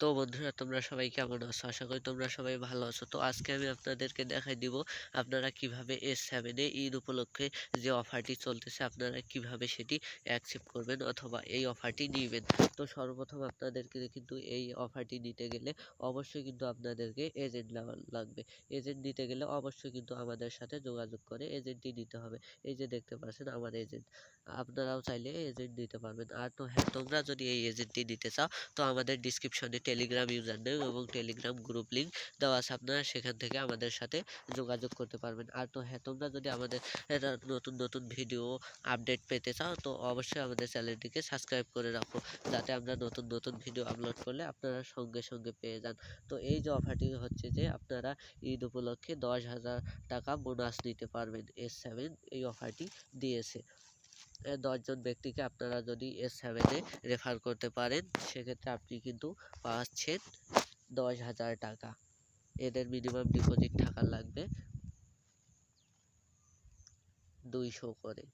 তো বন্ধুরা, তোমরা সবাই কেমন আছো? আশা করি তোমরা সবাই ভালো আছো। তো আজকে আমি আপনাদেরকে দেখাই দিব, আপনারা কীভাবে এস সেভেনে ঈদ উপলক্ষে যে অফারটি চলতেছে, আপনারা কীভাবে সেটি অ্যাকসেপ্ট করবেন অথবা এই অফারটি নিবেন। তো সর্বপ্রথম আপনাদেরকে কিন্তু এই অফারটি নিতে গেলে অবশ্যই কিন্তু আপনাদেরকে এজেন্ট লাগবে। এজেন্ট নিতে গেলে অবশ্যই কিন্তু আমাদের সাথে যোগাযোগ করে এজেন্টটি নিতে হবে। এই যে দেখতে পাচ্ছেন আমার এজেন্ট আপনারাও চাইলে এজেন্ট নিতে পারবেন। আর তো হ্যাঁ তোমরা যদি এই এজেন্টটি নিতে চাও, তো আমাদের ডিসক্রিপশনে টেলিগ্রাম ইউজার নেম এবং টেলিগ্রাম গ্রুপ লিঙ্ক দেওয়া আছে। আপনারা সেখান থেকে আমাদের সাথে যোগাযোগ করতে পারবেন। আর তো হ্যাঁ তোমরা যদি আমাদের নতুন নতুন ভিডিও আপডেট পেতে চাও, তো অবশ্যই আমাদের চ্যানেলটিকে সাবস্ক্রাইব করে রাখো। যাতে আমরা নতুন নতুন ভিডিও আপলোড করলে আপনারা সঙ্গে সঙ্গে পেয়ে যান। তো এই যে অফারটি হচ্ছে যে, আপনারা ঈদ উপলক্ষে দশ হাজার টাকা বোনাস নিতে পারবেন। এস সেভেন এই অফারটি দিয়েছে। দশজন ব্যক্তিকে আপনারা যদি এস সেভেনে রেফার করতে পারেন, সেক্ষেত্রে আপনি কিন্তু পাচ্ছেন দশ হাজার টাকা। এদের মিনিমাম ডিপোজিট থাকা লাগবে দুইশো করে।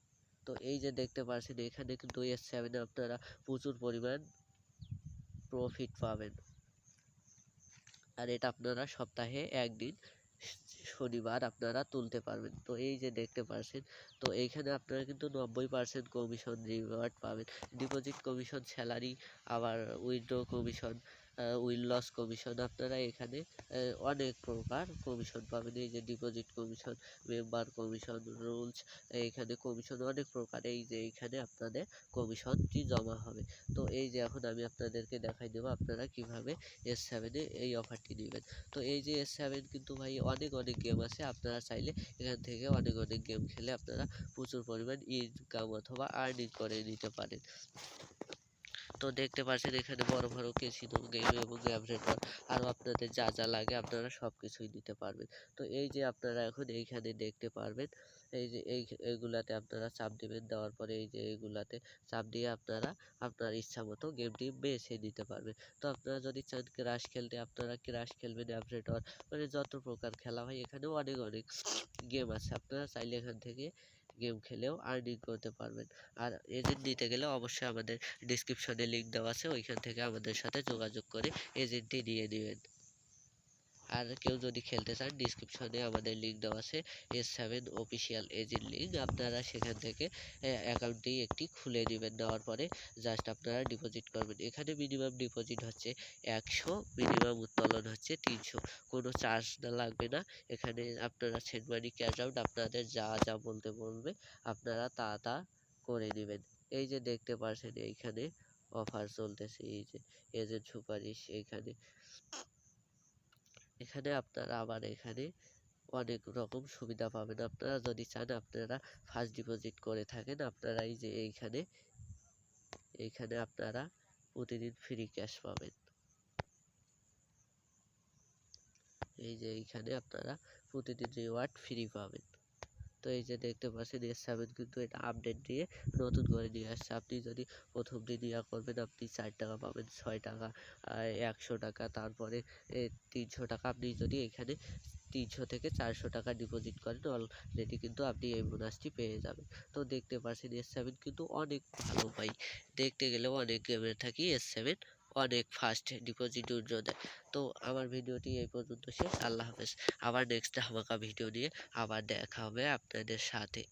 তো এই যে দেখতে পাচ্ছেন, এখানে কিন্তু এস সেভেনে আপনারা প্রচুর পরিমাণ প্রফিট পাবেন। আর এটা আপনারা সপ্তাহে একদিন শনিবার আপনারা তুলতে পারবেন। তো এই যে দেখতে পাচ্ছেন তো এইখানে আপনারা কিন্তু নব্বই পার্সেন্ট কমিশন রিওয়ার্ড পাবেন। ডিপোজিট কমিশন স্যালারি আবার withdraw commission will loss commission আপনারা এখানে অনেক প্রকার কমিশন পাবেন। এই যে deposit commission member commission rules এইখানে কমিশন অনেক প্রকার। এই যে এইখানে আপনাদের কমিশনটি জমা হবে। তো এই যে এখন আমি আপনাদেরকে দেখাই দেবো আপনারা কীভাবে এস সেভেনে এই অফারটি নেবেন। তো এই যে এস সেভেন কিন্তু ভাই অনেক অনেক গেম আছে। আপনারা চাইলে এখান থেকে অনেক অনেক গেম খেলে আপনারা প্রচুর পরিমাণ ইনকাম অথবা আর্নিং করে নিতে পারেন। তো দেখতে পাচ্ছেন, এখানে বড় বড় কেসিনো গেম এবং অ্যাভরেটর আরও আপনাদের যা যা লাগে আপনারা সব কিছুই নিতে পারবেন। তো এই যে আপনারা এখন এইখানে দেখতে পারবেন, এই যে এই, এইগুলাতে আপনারা চাপ দেবেন, দেওয়ার পরে এই যে এইগুলাতে চাপ দিয়ে আপনারা আপনার ইচ্ছা মতো গেমটি বেছে নিতে পারবেন। তো আপনারা যদি চান ক্রাশ খেলতে, আপনারা ক্রাশ খেলবেন অ্যাভরেটর মানে যত প্রকার খেলা হয়, এখানেও অনেক অনেক গেম আছে। আপনারা চাইলে এখান থেকে গেম খেলেও আর্নিং করতে পারবেন। আর এজেন্ট নিতে গেলে অবশ্যই আমাদের ডিসক্রিপশনে লিঙ্ক দেওয়া আছে, ওইখান থেকে আমাদের সাথে যোগাযোগ করে এজেন্টটি নিয়ে নেবেন। আর কেউ যদি খেলতে চান ডিসক্রিপশনে আমাদের লিঙ্ক দেওয়া আছে S seven official agent link আপনারা সেখান থেকে অ্যাকাউন্টটি একটি খুলে নেবেন। নেওয়ার পরে জাস্ট আপনারা ডিপোজিট করবেন। এখানে মিনিমাম ডিপোজিট হচ্ছে একশো মিনিমাম উত্তোলন হচ্ছে তিনশো। কোনো চার্জ না লাগবে না। এখানে আপনারা সেন্ট মানি ক্যাশ আউট আপনাদের যা যা বলতে বলবে, আপনারা তা তা করে নেবেন। এই যে দেখতে পাচ্ছেন এইখানে অফার চলতেছে। এই যে এজেন্ট সুপারিশ, এইখানে এখানে আপনারা আবার এখানে অনেক রকম সুবিধা পাবেন। আপনারা যদি চান আপনারা ফার্স্ট ডিপোজিট করে থাকেন। আপনারা এই যে এইখানে এইখানে আপনারা প্রতিদিন ফ্রি ক্যাশ পাবেন। এই যে এইখানে আপনারা প্রতিদিন রিওয়ার্ড ফ্রি পাবেন। তো এই যে দেখতে পাচ্ছেন এস সেভেন কিন্তু এটা আপডেট দিয়ে নতুন করে নিয়ে আসছে। আপনি যদি প্রথম দিন ইয়া করবেন, আপনি চার টাকা পাবেন, ছয় টাকা একশো টাকা, তারপরে তিনশো টাকা। আপনি যদি এখানে তিনশো থেকে চারশো টাকা ডিপোজিট করেন অলরেডি কিন্তু আপনি এই বোনাসটি পেয়ে যাবেন। তো দেখতে পাচ্ছেন এস সেভেন কিন্তু অনেক ভালো ভাই। দেখতে গেলেও অনেক গেমের থাকি এস সেভেন। অনেক ফাস্ট ডিপোজিট উইথড্র দেয়। তো আমার ভিডিওটি এই পর্যন্ত শেষ। আল্লাহ হাফেজ। আবার নেক্সট ধামাকা ভিডিও নিয়ে আবার দেখা হবে আপনাদের সাথে।